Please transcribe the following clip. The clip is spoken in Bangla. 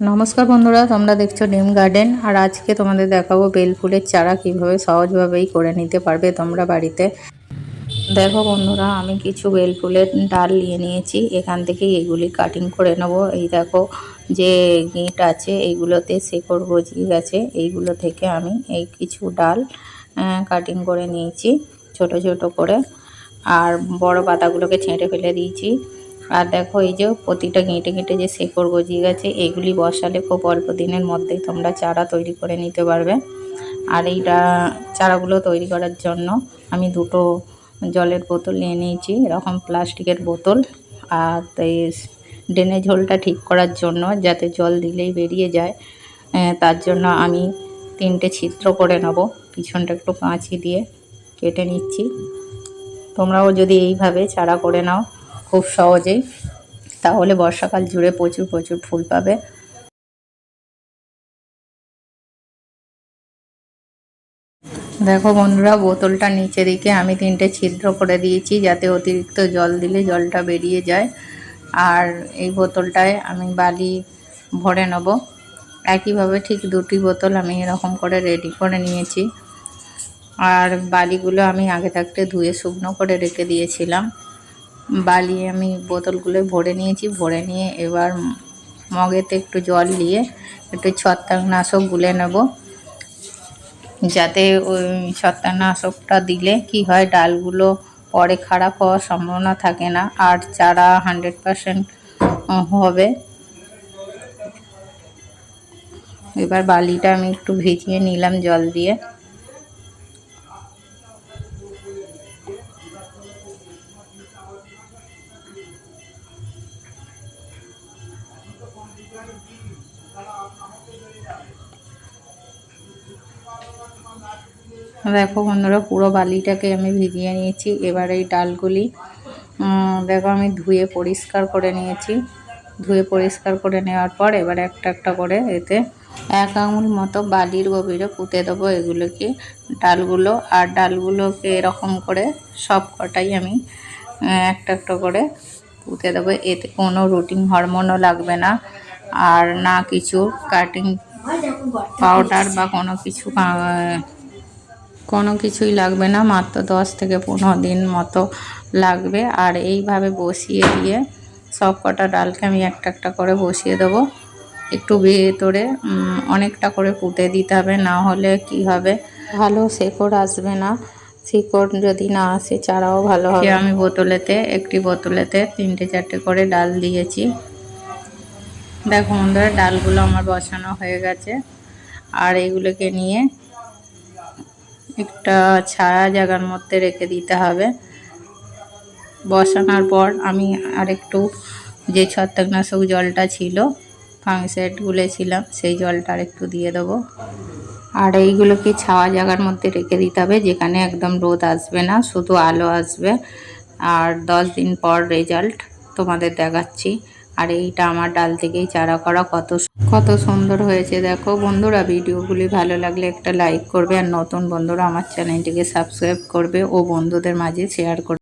নমস্কার বন্ধুরা, তোমরা দেখছ ডিম গার্ডেন, আর আজকে তোমাদের দেখাবো বেল ফুলের চারা কীভাবে সহজভাবেই করে নিতে পারবে তোমরা বাড়িতে। দেখো বন্ধুরা, আমি কিছু বেল ফুলের ডাল নিয়ে নিয়েছি, এখান থেকে এগুলি কাটিং করে নেব। এই দেখো যে গিঁট আছে, এইগুলোতে শেকড় গজিয়ে গেছে, এইগুলো থেকে আমি এই কিছু ডাল কাটিং করে নিয়েছি, ছোট ছোট করে। আর বড় পাতাগুলোকে ছেঁটে ফেলে দিয়েছি। আর দেখো এই যে প্রতিটা গেঁটে গেঁটে যে শেকড় গজিয়ে গেছে, এগুলি বসালে খুব অল্প দিনের মধ্যেই তোমরা চারা তৈরি করে নিতে পারবে। আর এইটা চারাগুলো তৈরি করার জন্য আমি দুটো জলের বোতল নিয়ে নিয়েছি, এরকম প্লাস্টিকের বোতল। আর এই ড্রেনে ঝোলটা ঠিক করার জন্য যাতে জল দিলেই বেরিয়ে যায় তার জন্য আমি তিনটে ছিদ্র করে নেব, পিছনটা একটু কাঁচি দিয়ে কেটে নিচ্ছি। তোমরাও যদি এইভাবে চারা করে নাও খুব সহজেই। তাহলে বর্ষাকাল জুড়ে প্রচুর প্রচুর ফুল পাবে। দেখো বন্ধুরা, বোতলটা নিচে দিকে আমি তিনটে ছিদ্র করে দিয়েছি, যাতে অতিরিক্ত জল দিলে জলটা বেরিয়ে যায়। আর এই বোতলটায় আমি বালি ভরে নেব। একইভাবে ঠিক দুটি বোতল আমি এরকম করে রেডি করে নিয়েছি। আর বালিগুলো আমি আগে থাকতে ধুয়ে শুকনো করে রেখে দিয়েছিলাম। বালি আমি বোতলগুলো ভরে নিয়েছি, ভরে নিয়ে এবার মগেতে একটু জল দিয়ে একটু ছত্রাকনাশক গুলে নেব। যাতে ওই ছত্রাকনাশকটা দিলে কি হয়, ডালগুলো পরে খারাপ হওয়ার সম্ভাবনা থাকে না আর চারা হান্ড্রেড পারসেন্ট হবে। এবার বালিটা আমি একটু ভিজিয়ে নিলাম জল দিয়ে। দেখো বন্ধুরা, পুরো বালিটাকে আমি ভিজিয়ে নিয়েছি। এবার এই ডালগুলি দেখো আমি ধুয়ে পরিষ্কার করে নিয়েছি। ধুয়ে পরিষ্কার করে নেওয়ার পর এবার একটা একটা করে এতে এক আঙুল মতো বালির গভীরে পুঁতে দেবো এগুলোকে, ডালগুলো। আর ডালগুলোকে এরকম করে সব কটাই আমি একটা একটা করে পুঁতে দেবো। এতে কোনো রুটিন হরমোনও লাগবে না। আর না কিছু কাটিং পাউডার বা কোনো কিছু কোনো কিছুই লাগবে না। মাত্র দশ থেকে পনেরো দিন মতো লাগবে। আর এইভাবে বসিয়ে দিয়ে সব কটা ডালকে আমি একটা একটা করে বসিয়ে দেবো। একটু ভেতরে অনেকটা করে পুঁতে দিতে হবে, না হলে কি হবে? ভালো শেকড় আসবে না। শিকড় যদি না আসে, চারাও ভালো হবে আমি বোতলেতে, একটি বোতলেতে তিনটে চারটে করে ডাল দিয়েছি। দেখো বন্ধুরা, ডালগুলো আমার বসানো হয়ে গেছে। আর এগুলোকে নিয়ে একটা ছায়া জায়গার মধ্যে রেখে দিতে হবে। বসানোর পর আমি আরেকটু যে ছত্রাকনাশক জলটা ছিল ফাংসেট গুলেছিলাম সেই জলটা আরেকটু দিয়ে দেবো। আর এইগুলোকে ছাওয়া জায়গার মধ্যে রেখে দিতে হবে, যেখানে একদম রোদ আসবে না, শুধু আলো আসবে। আর দশ দিন পর রেজাল্ট তোমাদের দেখাচ্ছি। আর এইটা আমার ডাল থেকেই চারা করা। কত কত সুন্দর হয়েছে। দেখো বন্ধুরা, ভিডিওগুলি ভালো লাগলে একটা লাইক করবে। আর নতুন বন্ধুরা আমার চ্যানেলটিকে সাবস্ক্রাইব করবে ও বন্ধুদের মাঝে শেয়ার করবে।